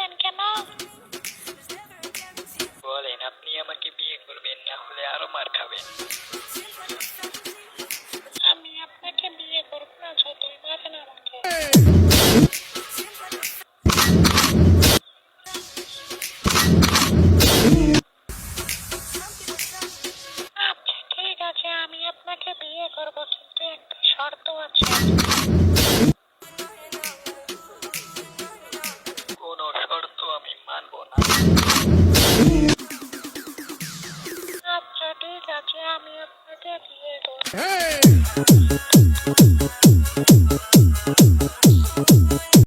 মারলেন কেন? বলেন আপনি আমাকে বিয়ে করবেন না হলে আরও মার খাবেন। আমি আপনাকে বিয়ে করব না যতই মারেন আমাকে। আচ্ছা ঠিক আছে আমি আপনাকে বিয়ে করব কিন্তু একটা শর্ত আছে। মানব